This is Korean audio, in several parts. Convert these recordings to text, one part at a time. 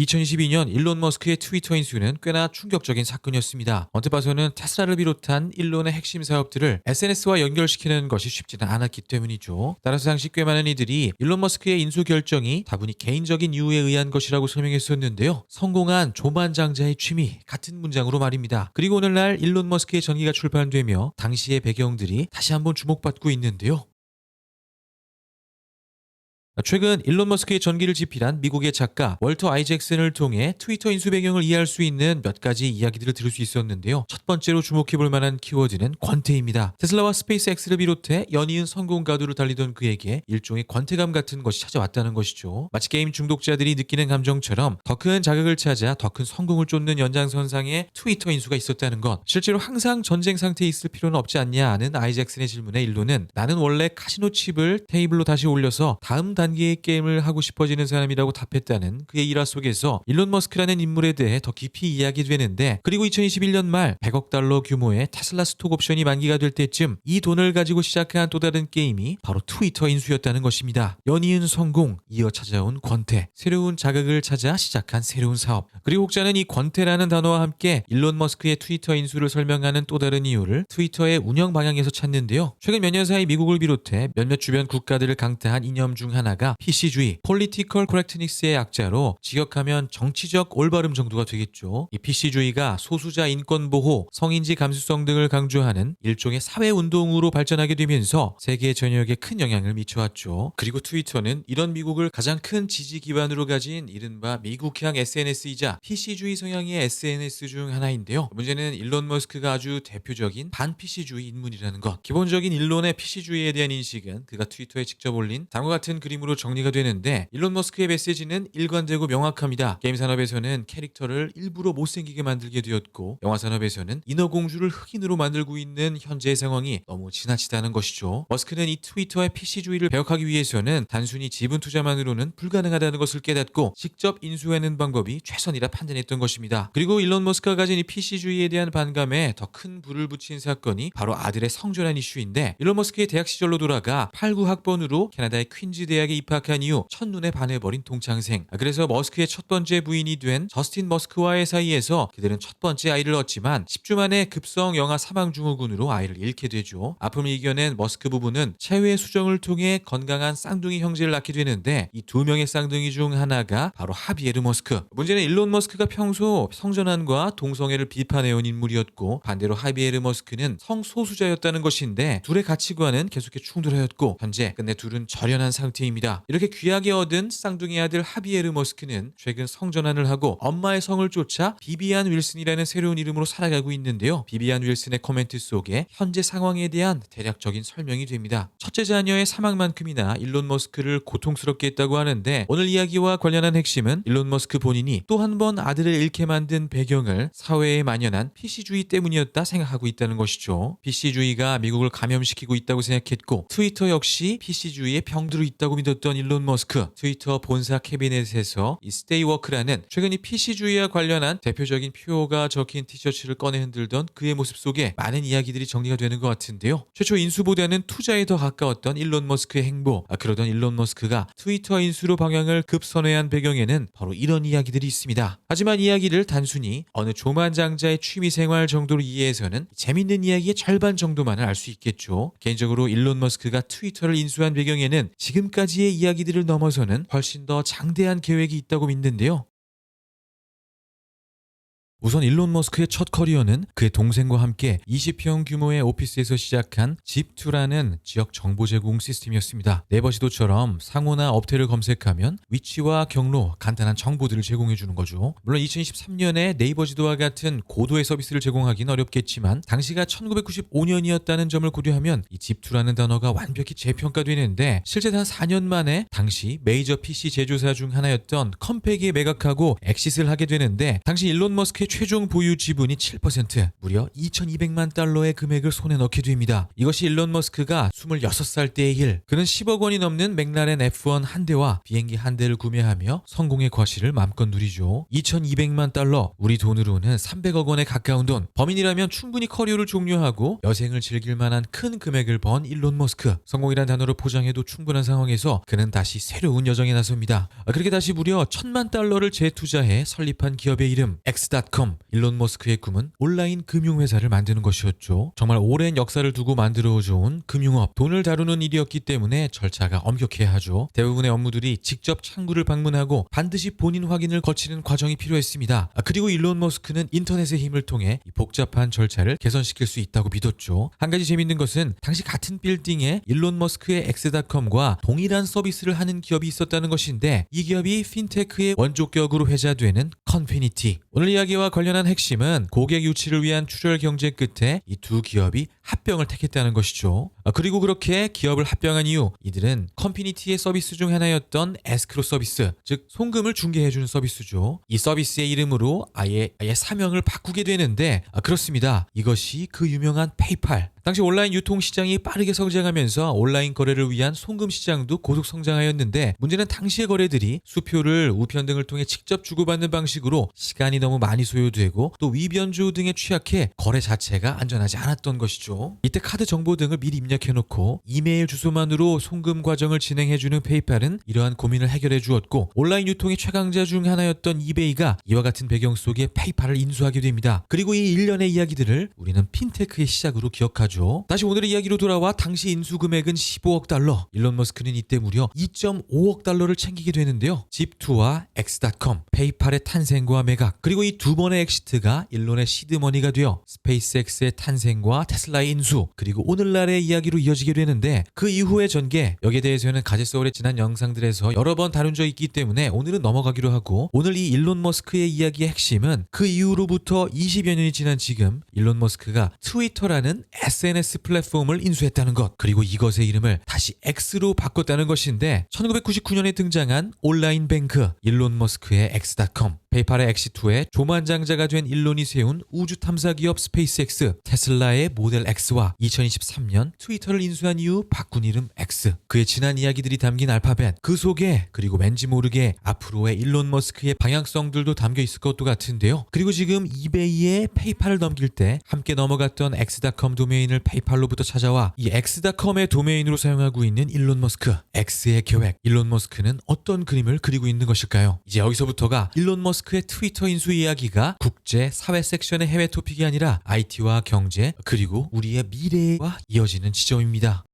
2022년 일론 머스크의 트위터 인수는 꽤나 충격적인 사건이었습니다. 언뜻 봐서는 테슬라를 비롯한 일론의 핵심 사업들을 SNS와 연결시키는 것이 쉽지는 않았기 때문이죠. 따라서 당시 꽤 많은 이들이 일론 머스크의 인수 결정이 다분히 개인적인 이유에 의한 것이라고 설명했었는데요. 성공한 조만장자의 취미 같은 문장으로 말입니다. 그리고 오늘날 일론 머스크의 전기가 출판되며 당시의 배경들이 다시 한번 주목받고 있는데요. 최근 일론 머스크의 전기를 집필한 미국의 작가 월터 아이잭슨을 통해 트위터 인수 배경을 이해할 수 있는 몇 가지 이야기들을 들을 수 있었는데요. 첫 번째로 주목해 볼 만한 키워드는 권태입니다. 테슬라와 스페이스X를 비롯해 연이은 성공 가도를 달리던 그에게 일종의 권태감 같은 것이 찾아왔다는 것이죠. 마치 게임 중독자들이 느끼는 감정처럼 더 큰 자극을 찾아 더 큰 성공을 쫓는 연장선상에 트위터 인수가 있었다는 것. 실제로 항상 전쟁 상태에 있을 필요는 없지 않냐 하는 아이잭슨의 질문에 일론은 나는 원래 카시노 칩을 테이블로 다시 올려서 다음 단 계의 게임을 하고 싶어지는 사람이라고 답했다는 그의 일화 속에서 일론 머스크라는 인물에 대해 더 깊이 이야기되는데 그리고 2021년 말 100억 달러 규모의 테슬라 스톡 옵션이 만기가 될 때쯤 이 돈을 가지고 시작한 또 다른 게임이 바로 트위터 인수였다는 것입니다. 연이은 성공, 이어 찾아온 권태, 새로운 자극을 찾아 시작한 새로운 사업. 그리고 혹자는 이 권태라는 단어와 함께 일론 머스크의 트위터 인수를 설명하는 또 다른 이유를 트위터의 운영 방향에서 찾는데요. 최근 몇 년 사이 미국을 비롯해 몇몇 주변 국가들을 강타한 이념 중 하나가 PC주의, Political Correctness의 약자로 직역하면 정치적 올바름 정도가 되겠죠. 이 PC주의가 소수자 인권 보호, 성인지 감수성 등을 강조하는 일종의 사회 운동으로 발전하게 되면서 세계 전역에 큰 영향을 미쳐왔죠. 그리고 트위터는 이런 미국을 가장 큰 지지 기반으로 가진 이른바 미국향 SNS이자 PC주의 성향의 SNS 중 하나인데요. 문제는 일론 머스크가 아주 대표적인 반 PC주의 인물이라는 것. 기본적인 일론의 PC주의에 대한 인식은 그가 트위터에 직접 올린 다음과 같은 그림으로 정리가 되는데 일론 머스크의 메시지는 일관되고 명확합니다. 게임 산업에서는 캐릭터를 일부러 못생기게 만들게 되었고 영화 산업에서는 인어공주를 흑인으로 만들고 있는 현재의 상황이 너무 지나치다는 것이죠. 머스크는 이 트위터의 PC주의를 배역하기 위해서는 단순히 지분 투자만으로는 불가능하다는 것을 깨닫고 직접 인수하는 방법이 최선이라 판단했던 것입니다. 그리고 일론 머스크가 가진 이 PC주의에 대한 반감에 더 큰 불을 붙인 사건이 바로 아들의 성전환 이슈인데 일론 머스크의 대학 시절로 돌아가 8, 9학번으로 캐나다의 퀸즈 대학에 입학한 이후 첫눈에 반해버린 동창생. 그래서 머스크의 첫 번째 부인이 된 저스틴 머스크와의 사이에서 그들은 첫 번째 아이를 얻지만 10주 만에 급성 영아 사망 증후군으로 아이를 잃게 되죠. 아픔을 이겨낸 머스크 부부는 체외 수정을 통해 건강한 쌍둥이 형제를 낳게 되는데 이 두 명의 쌍둥이 중 하나가 바로 하비에르 머스크. 문제는 일론 머스크가 평소 성전환과 동성애를 비판해온 인물이었고 반대로 하비에르 머스크는 성소수자였다는 것인데 둘의 가치관은 계속해 충돌하였고 현재 끝내 둘은 절연한 상태입니다. 이렇게 귀하게 얻은 쌍둥이 아들 하비에르 머스크는 최근 성전환을 하고 엄마의 성을 쫓아 비비안 윌슨이라는 새로운 이름으로 살아가고 있는데요. 비비안 윌슨의 코멘트 속에 현재 상황에 대한 대략적인 설명이 됩니다. 첫째 자녀의 사망만큼이나 일론 머스크를 고통스럽게 했다고 하는데 오늘 이야기와 관련한 핵심은 일론 머스크 본인이 또 한 번 아들을 잃게 만든 배경을 사회에 만연한 PC주의 때문이었다 생각하고 있다는 것이죠. PC주의가 미국을 감염시키고 있다고 생각했고 트위터 역시 PC주의의 병들어 있다고 믿었 던 일론 머스크 트위터 본사 캐비넷에서 이 스테이 워크라는 최근 이 PC주의와 관련한 대표적인 표어가 적힌 티셔츠를 꺼내 흔들던 그의 모습 속에 많은 이야기들이 정리가 되는 것 같은데요. 최초 인수보다는 투자에 더 가까웠던 일론 머스크의 행보 아, 그러던 일론 머스크가 트위터 인수로 방향을 급선회한 배경에는 바로 이런 이야기들이 있습니다. 하지만 이야기를 단순히 어느 조만장자의 취미생활 정도로 이해해서는 재밌는 이야기의 절반 정도만을 알 수 있겠죠. 개인적으로 일론 머스크가 트위터를 인수한 배경에는 지금까지 의 이야기들을 넘어서는 훨씬 더 장대한 계획이 있다고 믿는데요. 우선 일론 머스크의 첫 커리어는 그의 동생과 함께 20평 규모의 오피스에서 시작한 집2라는 지역 정보 제공 시스템이었습니다. 네이버 지도처럼 상호나 업태를 검색하면 위치와 경로, 간단한 정보들을 제공해 주는 거죠. 물론 2023년에 네이버 지도와 같은 고도의 서비스를 제공하기는 어렵겠지만 당시가 1995년이었다는 점을 고려하면 이 집2라는 단어가 완벽히 재평가되는데 실제 단 4년 만에 당시 메이저 PC 제조사 중 하나였던 컴팩에 매각하고 엑시스를 하게 되는데 당시 일론 머스크의 최종 보유 지분이 7% 무려 2,200만 달러의 금액을 손에 넣게 됩니다. 이것이 일론 머스크가 26살 때의 일. 그는 10억 원이 넘는 맥라렌 F1 한 대와 비행기 한 대를 구매하며 성공의 과실을 마음껏 누리죠. 2,200만 달러, 우리 돈으로는 300억 원에 가까운 돈. 범인이라면 충분히 커리어를 종료하고 여생을 즐길 만한 큰 금액을 번 일론 머스크. 성공이란 단어로 포장해도 충분한 상황에서 그는 다시 새로운 여정에 나섭니다. 아, 그렇게 다시 무려 천만 달러를 재투자해 설립한 기업의 이름 X.com. 일론 머스크의 꿈은 온라인 금융회사를 만드는 것이었죠. 정말 오랜 역사를 두고 만들어온 금융업. 돈을 다루는 일이었기 때문에 절차가 엄격해야 하죠. 대부분의 업무들이 직접 창구를 방문하고 반드시 본인 확인을 거치는 과정이 필요했습니다. 아, 그리고 일론 머스크는 인터넷의 힘을 통해 이 복잡한 절차를 개선시킬 수 있다고 믿었죠. 한 가지 재밌는 것은 당시 같은 빌딩에 일론 머스크의 X.com과 동일한 서비스를 하는 기업이 있었다는 것인데 이 기업이 핀테크의 원조격으로 회자되는 컨피니티. 오늘 이야기와 관련한 핵심은 고객 유치를 위한 출혈 경쟁 끝에 이 두 기업이 합병을 택했다는 것이죠. 아, 그리고 그렇게 기업을 합병한 이후 이들은 컨피니티의 서비스 중 하나였던 에스크로 서비스, 즉 송금을 중개해주는 서비스죠. 이 서비스의 이름으로 아예 아예 사명을 바꾸게 되는데 아, 그렇습니다. 이것이 그 유명한 페이팔. 당시 온라인 유통 시장이 빠르게 성장하면서 온라인 거래를 위한 송금 시장도 고속 성장하였는데 문제는 당시의 거래들이 수표를 우편 등을 통해 직접 주고받는 방식으로 시간이 너무 많이 소요되고 또 위변조 등에 취약해 거래 자체가 안전하지 않았던 것이죠. 이때 카드 정보 등을 미리 입력해놓고 이메일 주소만으로 송금 과정을 진행해주는 페이팔은 이러한 고민을 해결해 주었고 온라인 유통의 최강자 중 하나였던 이베이가 이와 같은 배경 속에 페이팔을 인수하게 됩니다. 그리고 이 일련의 이야기들을 우리는 핀테크의 시작으로 기억하죠. 다시 오늘의 이야기로 돌아와 당시 인수 금액은 15억 달러. 일론 머스크는 이때 무려 2.5억 달러를 챙기게 되는데요. 집투와 X.com, 페이팔의 탄생과 매각, 그리고 이 두 번의 엑시트가 일론의 시드머니가 되어 스페이스X의 탄생과 테슬라 의 인수, 그리고 오늘날의 이야기로 이어지게 되는데 그 이후의 전개, 여기에 대해서는 가제 서울의 지난 영상들에서 여러 번 다룬 적 있기 때문에 오늘은 넘어가기로 하고 오늘 이 일론 머스크의 이야기의 핵심은 그 이후로부터 20여 년이 지난 지금 일론 머스크가 트위터라는 SNS 플랫폼을 인수했다는 것 그리고 이것의 이름을 다시 X로 바꿨다는 것인데 1999년에 등장한 온라인 뱅크 일론 머스크의 X.com 페이팔의 엑시2에 조만장자가 된 일론이 세운 우주 탐사 기업 스페이스X, 테슬라의 모델 X와 2023년 트위터를 인수한 이후 바꾼 이름 X. 그의 지난 이야기들이 담긴 알파벳, 그 속에 그리고 왠지 모르게 앞으로의 일론 머스크의 방향성들도 담겨 있을 것도 같은데요. 그리고 지금 이베이에 페이팔을 넘길 때 함께 넘어갔던 X.com 도메인을 페이팔로부터 찾아와 이 X.com의 도메인으로 사용하고 있는 일론 머스크, X의 계획. 일론 머스크는 어떤 그림을 그리고 있는 것일까요? 이제 여기서부터가 일론 머스크의 트위터 인수 이야기가 국제 사회 섹션의 해외 토픽이 아니라 IT와 경제 그리고 우리의 미래와 이어지는 지점입니다.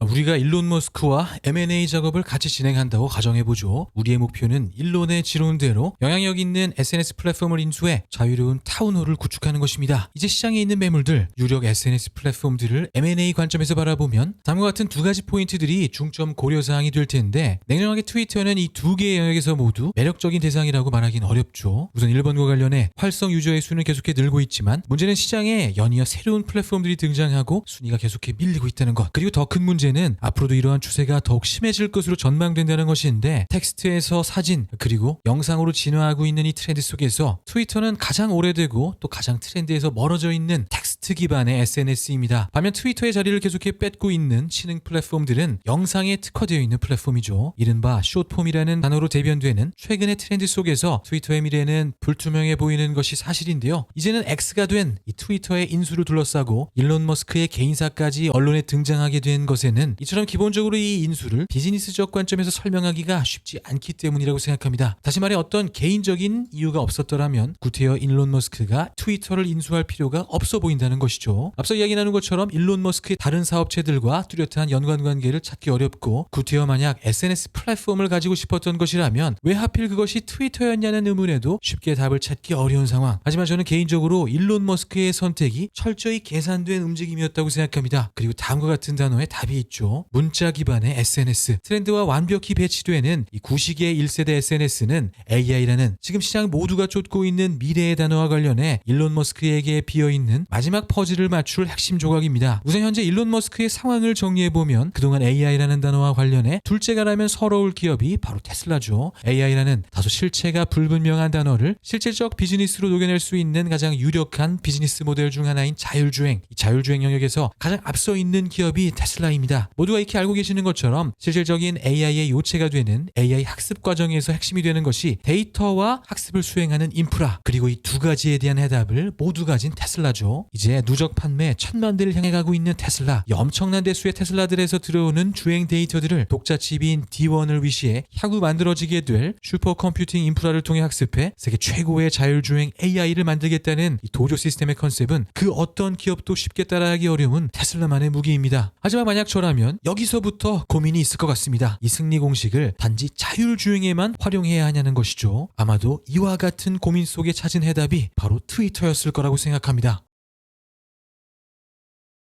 우리가 일론 머스크와 M&A 작업을 같이 진행한다고 가정해보죠. 우리의 목표는 일론의 지론대로 영향력 있는 SNS 플랫폼을 인수해 자유로운 타운홀을 구축하는 것입니다. 이제 시장에 있는 매물들, 유력 SNS 플랫폼들을 M&A 관점에서 바라보면 다음과 같은 두 가지 포인트들이 중점 고려사항이 될 텐데 냉정하게 트위터는 이 두 개의 영역에서 모두 매력적인 대상이라고 말하긴 어렵죠. 우선 1번과 관련해 활성 유저의 수는 계속해 늘고 있지만 문제는 시장에 연이어 새로운 플랫폼들이 등장하고 순위가 계속해 밀리고 있다는 것. 그리고 더 큰 문제 는 앞으로도 이러한 추세가 더욱 심해질 것으로 전망된다는 것인데 텍스트에서 사진 그리고 영상으로 진화하고 있는 이 트렌드 속에서 트위터는 가장 오래되고 또 가장 트렌드에서 멀어져 있는 텍스트 기반의 SNS입니다. 반면 트위터의 자리를 계속해 뺏고 있는 신흥 플랫폼들은 영상에 특화되어 있는 플랫폼이죠. 이른바 숏폼이라는 단어로 대변되는 최근의 트렌드 속에서 트위터의 미래는 불투명해 보이는 것이 사실인데요. 이제는 X가 된 이 트위터의 인수를 둘러싸고 일론 머스크의 개인사까지 언론에 등장하게 된 것에는 이처럼 기본적으로 이 인수를 비즈니스적 관점에서 설명하기가 쉽지 않기 때문이라고 생각합니다. 다시 말해 어떤 개인적인 이유가 없었더라면 구태여 일론 머스크가 트위터를 인수할 필요가 없어 보인다는 것이죠. 앞서 이야기 나눈 것처럼 일론 머스크의 다른 사업체들과 뚜렷한 연관 관계를 찾기 어렵고 구태여 만약 SNS 플랫폼을 가지고 싶었던 것이라면 왜 하필 그것이 트위터였냐는 의문에도 쉽게 답을 찾기 어려운 상황. 하지만 저는 개인적으로 일론 머스크의 선택이 철저히 계산된 움직임이었다고 생각합니다. 그리고 다음과 같은 단어에 답이 있죠. 문자 기반의 SNS. 트렌드와 완벽히 배치되는 이 구시기의 1세대 SNS는 AI라는 지금 시장 모두가 쫓고 있는 미래의 단어와 관련해 일론 머스크에게 비어있는 마지막 퍼즐을 맞출 핵심 조각입니다. 우선 현재 일론 머스크의 상황을 정리해보면 그동안 AI라는 단어와 관련해 둘째가라면 서러울 기업이 바로 테슬라죠. AI라는 다소 실체가 불분명한 단어를 실질적 비즈니스로 녹여낼 수 있는 가장 유력한 비즈니스 모델 중 하나인 자율주행. 이 자율주행 영역에서 가장 앞서 있는 기업이 테슬라입니다. 모두가 익히 알고 계시는 것처럼 실질적인 AI의 요체가 되는 AI 학습 과정에서 핵심이 되는 것이 데이터와 학습을 수행하는 인프라 그리고 이 두 가지에 대한 해답을 모두 가진 테슬라죠. 이제 누적 판매 천만 대를 향해 가고 있는 테슬라. 이 엄청난 대수의 테슬라들에서 들어오는 주행 데이터들을 독자 칩인 D1을 위시해 향후 만들어지게 될 슈퍼컴퓨팅 인프라를 통해 학습해 세계 최고의 자율주행 AI를 만들겠다는 이 도조 시스템의 컨셉은 그 어떤 기업도 쉽게 따라하기 어려운 테슬라만의 무기입니다. 하지만 만약 저라 면 여기서부터 고민이 있을 것 같습니다. 이 승리 공식을 단지 자율주행에만 활용해야 하냐는 것이죠. 아마도 이와 같은 고민 속에 찾은 해답이 바로 트위터였을 거라고 생각합니다.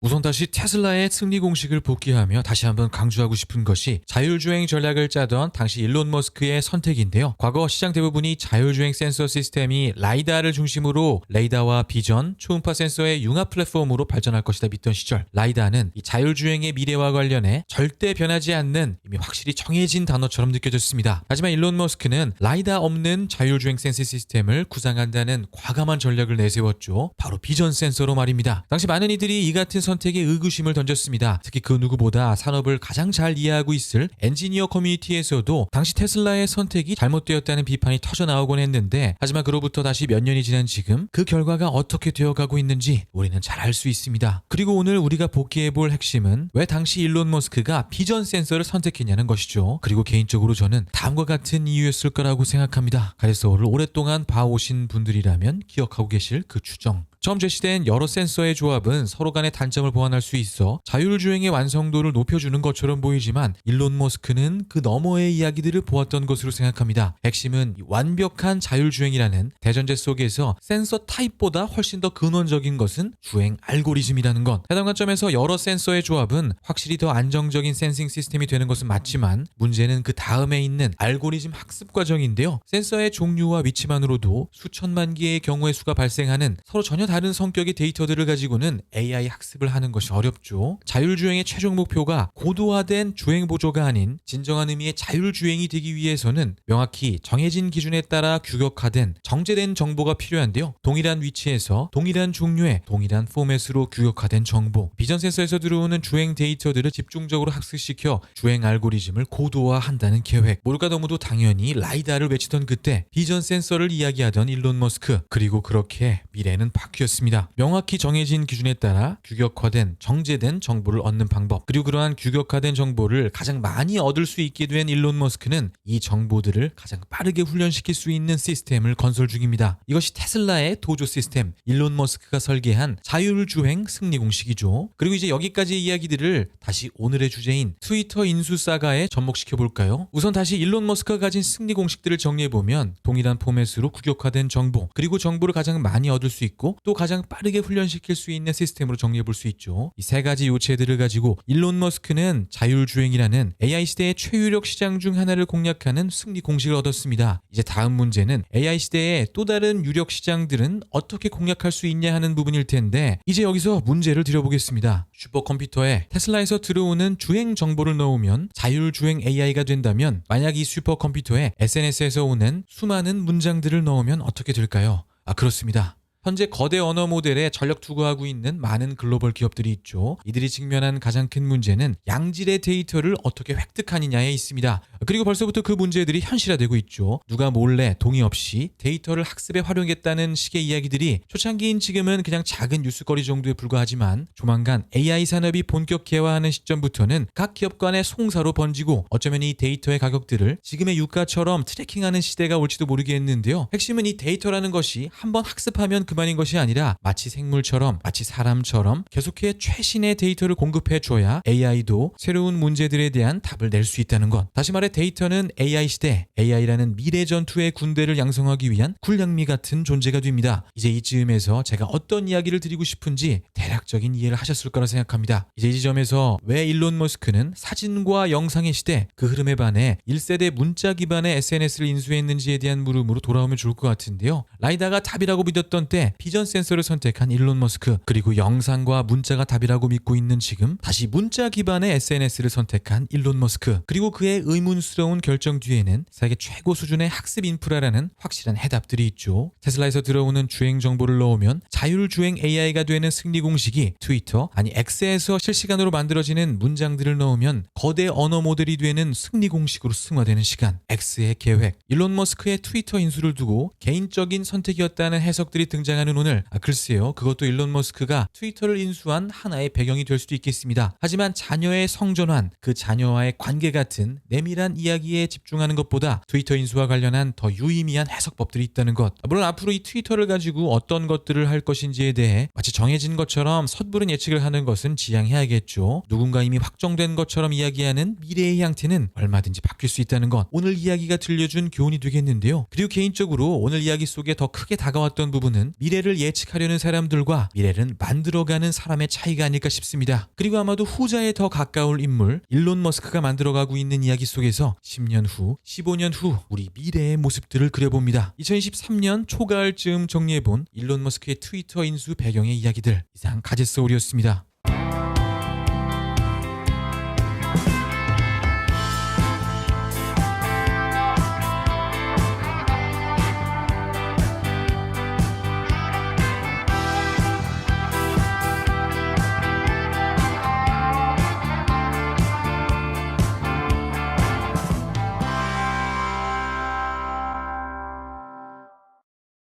우선 다시 테슬라의 승리 공식을 복귀하며 다시 한번 강조하고 싶은 것이 자율주행 전략을 짜던 당시 일론 머스크의 선택인데요. 과거 시장 대부분이 자율주행 센서 시스템이 라이다를 중심으로 레이다와 비전, 초음파 센서의 융합 플랫폼으로 발전할 것이다 믿던 시절 라이다는 이 자율주행의 미래와 관련해 절대 변하지 않는 이미 확실히 정해진 단어처럼 느껴졌습니다. 하지만 일론 머스크는 라이다 없는 자율주행 센서 시스템을 구상한다는 과감한 전략을 내세웠죠. 바로 비전 센서로 말입니다. 당시 많은 이들이 이 같은 선택에 의구심을 던졌습니다. 특히 그 누구보다 산업을 가장 잘 이해하고 있을 엔지니어 커뮤니티에서도 당시 테슬라의 선택이 잘못되었다는 비판이 터져 나오곤 했는데 하지만 그로부터 다시 몇 년이 지난 지금 그 결과가 어떻게 되어가고 있는지 우리는 잘 알 수 있습니다. 그리고 오늘 우리가 복귀해 볼 핵심은 왜 당시 일론 머스크가 비전 센서를 선택했냐는 것이죠. 그리고 개인적으로 저는 다음과 같은 이유였을 거라고 생각합니다. 가이서를 오랫동안 봐오신 분들이라면 기억하고 계실 그 추정. 처음 제시된 여러 센서의 조합은 서로 간의 단점을 보완할 수 있어 자율주행의 완성도를 높여주는 것처럼 보이지만 일론 머스크는 그 너머의 이야기들을 보았던 것으로 생각합니다. 핵심은 완벽한 자율주행이라는 대전제 속에서 센서 타입보다 훨씬 더 근원적인 것은 주행 알고리즘이라는 것. 해당 관점에서 여러 센서의 조합은 확실히 더 안정적인 센싱 시스템이 되는 것은 맞지만 문제는 그 다음에 있는 알고리즘 학습 과정인데요. 센서의 종류와 위치만으로도 수천만 개의 경우의 수가 발생하는 서로 전혀 다른 성격의 데이터들을 가지고는 AI 학습을 하는 것이 어렵죠. 자율주행의 최종 목표가 고도화된 주행 보조가 아닌 진정한 의미의 자율주행이 되기 위해서는 명확히 정해진 기준에 따라 규격화된 정제된 정보가 필요한데요. 동일한 위치에서 동일한 종류의 동일한 포맷으로 규격화된 정보. 비전 센서에서 들어오는 주행 데이터들을 집중적으로 학습시켜 주행 알고리즘을 고도화한다는 계획. 모두가 너무도 당연히 라이다를 외치던 그때 비전 센서를 이야기하던 일론 머스크. 그리고 그렇게 미래는 바뀌 었습니다. 명확히 정해진 기준에 따라 규격화된 정제된 정보를 얻는 방법. 그리고 그러한 규격화된 정보를 가장 많이 얻을 수 있게 된 일론 머스크는 이 정보들을 가장 빠르게 훈련시킬 수 있는 시스템을 건설 중입니다. 이것이 테슬라의 도조 시스템, 일론 머스크가 설계한 자율주행 승리 공식이죠. 그리고 이제 여기까지 이야기들을 다시 오늘의 주제인 트위터 인수 사가에 접목시켜 볼까요? 우선 다시 일론 머스크가 가진 승리 공식들을 정리해 보면 동일한 포맷으로 규격화된 정보, 그리고 정보를 가장 많이 얻을 수 있고 또 가장 빠르게 훈련시킬 수 있는 시스템으로 정리해 볼 수 있죠. 이 세 가지 요체들을 가지고 일론 머스크는 자율주행이라는 AI 시대의 최유력 시장 중 하나를 공략하는 승리 공식을 얻었습니다. 이제 다음 문제는 AI 시대의 또 다른 유력 시장들은 어떻게 공략할 수 있냐 하는 부분일 텐데 이제 여기서 문제를 드려보겠습니다. 슈퍼컴퓨터에 테슬라에서 들어오는 주행 정보를 넣으면 자율주행 AI가 된다면 만약 이 슈퍼컴퓨터에 SNS에서 오는 수많은 문장들을 넣으면 어떻게 될까요? 아 그렇습니다. 현재 거대 언어 모델에 전력 투구하고 있는 많은 글로벌 기업들이 있죠. 이들이 직면한 가장 큰 문제는 양질의 데이터를 어떻게 획득하느냐에 있습니다. 그리고 벌써부터 그 문제들이 현실화되고 있죠. 누가 몰래 동의 없이 데이터를 학습에 활용했다는 식의 이야기들이 초창기인 지금은 그냥 작은 뉴스거리 정도에 불과하지만 조만간 AI 산업이 본격 개화하는 시점부터는 각 기업 간의 송사로 번지고 어쩌면 이 데이터의 가격들을 지금의 유가처럼 트래킹하는 시대가 올지도 모르겠는데요. 핵심은 이 데이터라는 것이 한번 학습하면 그만 그만인 것이 아니라 마치 생물처럼 마치 사람처럼 계속해 최신의 데이터를 공급해 줘야 AI도 새로운 문제들에 대한 답을 낼 수 있다는 것. 다시 말해 데이터는 AI 시대, AI라는 미래 전투의 군대를 양성하기 위한 군량미 같은 존재가 됩니다. 이제 이쯤에서 제가 어떤 이야기를 드리고 싶은지 대략적인 이해를 하셨을 거라 생각합니다. 이제 이 지점에서 왜 일론 머스크는 사진과 영상의 시대 그 흐름에 반해 1세대 문자 기반의 SNS를 인수했는지에 대한 물음으로 돌아오면 좋을 것 같은데요. 라이다가 답이라고 믿었던 때 비전 센서를 선택한 일론 머스크 그리고 영상과 문자가 답이라고 믿고 있는 지금 다시 문자 기반의 SNS를 선택한 일론 머스크 그리고 그의 의문스러운 결정 뒤에는 세계 최고 수준의 학습 인프라라는 확실한 해답들이 있죠. 테슬라에서 들어오는 주행 정보를 넣으면 자율주행 AI가 되는 승리 공식이 트위터 아니 X에서 실시간으로 만들어지는 문장들을 넣으면 거대 언어 모델이 되는 승리 공식으로 승화되는 시간 X의 계획 일론 머스크의 트위터 인수를 두고 개인적인 선택이었다는 해석들이 등장하는 오늘 아, 글쎄요 그것도 일론 머스크가 트위터를 인수한 하나의 배경이 될 수도 있겠습니다. 하지만 자녀의 성전환 그 자녀와의 관계 같은 내밀한 이야기에 집중하는 것보다 트위터 인수와 관련한 더 유의미한 해석법들이 있다는 것 물론 앞으로 이 트위터를 가지고 어떤 것들을 할 것인지에 대해 마치 정해진 것처럼 섣부른 예측을 하는 것은 지양해야겠죠. 누군가 이미 확정된 것처럼 이야기하는 미래의 양태는 얼마든지 바뀔 수 있다는 것. 오늘 이야기가 들려준 교훈이 되겠는데요. 그리고 개인적으로 오늘 이야기 속에 더 크게 다가왔던 부분은 미래를 예측하려는 사람들과 미래를 만들어가는 사람의 차이가 아닐까 싶습니다. 그리고 아마도 후자에 더 가까울 인물 일론 머스크가 만들어가고 있는 이야기 속에서 10년 후, 15년 후 우리 미래의 모습들을 그려봅니다. 2023년 초가을쯤 정리해본 일론 머스크의 트위터 인수 배경의 이야기들 이상 가제스 오리였습니다.